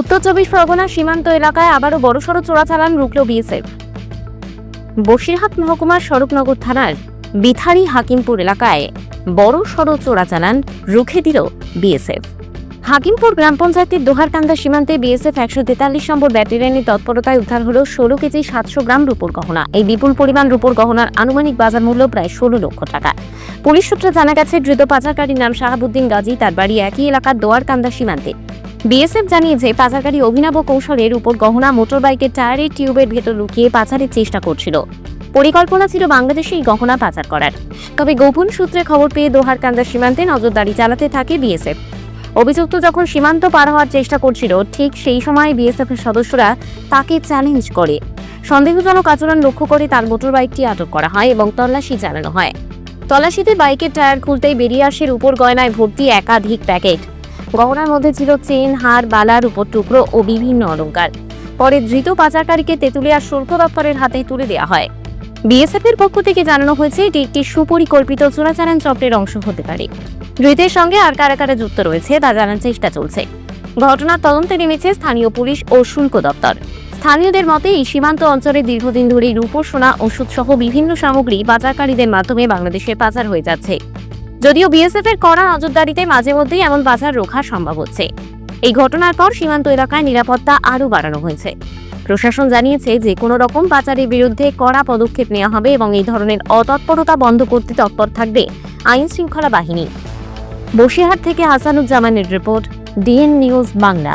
উত্তর চব্বিশ পরগনা সীমান্ত এলাকায় আবারও বড়সড় চোরাচালান রুখল বিএসএফ। বসিরহাট মহকুমার স্বরূপনগর থানার বিথারি হাকিমপুর এলাকায় বড় সড় চোরাচালান রুখে দিল বিএসএফ। হাকিমপুর গ্রাম পঞ্চায়েতের দোহারকান্দা সীমান্তে বিএসএফ একশো তেতাল্লিশ নম্বর ব্যাটালিয়নের তৎপরতায় উদ্ধার হল ষোলো কেজি সাতশো গ্রাম রূপোর গহনা। এই বিপুল পরিমাণ রূপোর গহনার আনুমানিক বাজার মূল্য প্রায় ষোলো লক্ষ টাকা। পুলিশ সূত্রে জানা গেছে, ধৃত পাচারকারীর নাম শাহাবুদ্দিন গাজী, তার বাড়ি একই এলাকার দোয়ারকান্দা সীমান্তে। বিএসএফ জানিয়েছে, পাচারকারী অভিনব কৌশলের উপর গহনা, মোটরবাইকের টায়ারের টিউবের ভেতর লুকিয়ে পাচারের চেষ্টা করছিল। পরিকল্পনা ছিল বাংলাদেশে এই গহনা পাচার করার। তবে গোপন সূত্রে খবর পেয়ে দোহারকান্দা সীমান্তে নজরদারি চালাতে থাকে বিএসএফ। অভিযুক্ত যখন সীমান্ত পার হওয়ার চেষ্টা করছিল, ঠিক সেই সময় বিএসএফ এর সদস্যরা তাকে চ্যালেঞ্জ করে। সন্দেহজনক আচরণ লক্ষ্য করে তার মোটরবাইকটি আটক করা হয় এবং তল্লাশি চালানো হয়। তল্লাশিতে বাইকের টায়ার খুলতেই বেরিয়ে আসে উপর গয়নায় ভর্তি একাধিক প্যাকেট। গহনার মধ্যে ছিল চেন, হার, বালার উপর টুকরো ও বিভিন্ন অলংকার। পরে ধৃত পাচারকারীকে তেঁতুলিয়ার শুল্ক দপ্তরের হাতে তুলে দেওয়া হয়। বিএসএফ এর পক্ষ থেকে জানানো হয়েছে, এটি একটি সুপরিকল্পিত চোরাচালান চক্রের অংশ হতে পারে। ধৃতের সঙ্গে আর কারা কারা যুক্ত রয়েছে তা জানার চেষ্টা চলছে। ঘটনার তদন্তে নেমেছে স্থানীয় পুলিশ ও শুল্ক দপ্তর। স্থানীয়দের মতে, এই সীমান্ত অঞ্চলে দীর্ঘদিন ধরেই রূপোর সোনা ওষুধ সহ বিভিন্ন সামগ্রী পাচারকারীদের মাধ্যমে বাংলাদেশে পাচার হয়ে যাচ্ছে। যদিও বিএসএফ এর কড়া নজরদারিতে মাঝে মধ্যেই এমন পাচার রোখা সম্ভব হচ্ছে। এই ঘটনার পর সীমান্ত এলাকায় নিরাপত্তা আরও বাড়ানো হয়েছে। প্রশাসন জানিয়েছে যে কোনো রকম পাচারের বিরুদ্ধে কড়া পদক্ষেপ নেওয়া হবে এবং এই ধরনের অতৎপরতা বন্ধ করতে তৎপর থাকবে আইন শৃঙ্খলা বাহিনী। বসিরহাট থেকে হাসানুজ্জামানের রিপোর্ট ডিএন নিউজ বাংলা।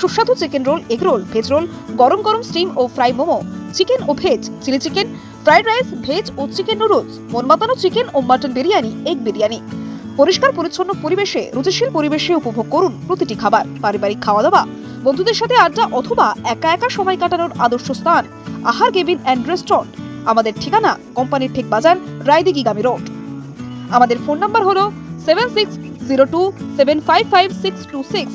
সুস্বাদু chicken roll egg roll veg roll গরম গরম স্টিম ও ফ্রাই মোমো চিকেন ও veg chilli chicken fried rice veg ও চিকেন নুডলস মন মাতানো চিকেন ও মাটন বিরিয়ানি এগ বিরিয়ানি। পরিষ্কার পরিচ্ছন্ন পরিবেশে, রুচিশীল পরিবেশে উপভোগ করুন প্রতিটি খাবার, পারিবারিক খাওয়া দাওয়া বন্ধুদের সাথে আড্ডা অথবা একা একা সময় কাটানোর আদর্শ স্থান, আহার কেবিন অ্যান্ড রেস্টুরেন্ট আমাদের ঠিকানা কোম্পানির ঠিক বাজার রায়দিঘিগামী রোড। আমাদের ফোন নাম্বার হলো seven six zero two seven five five six two six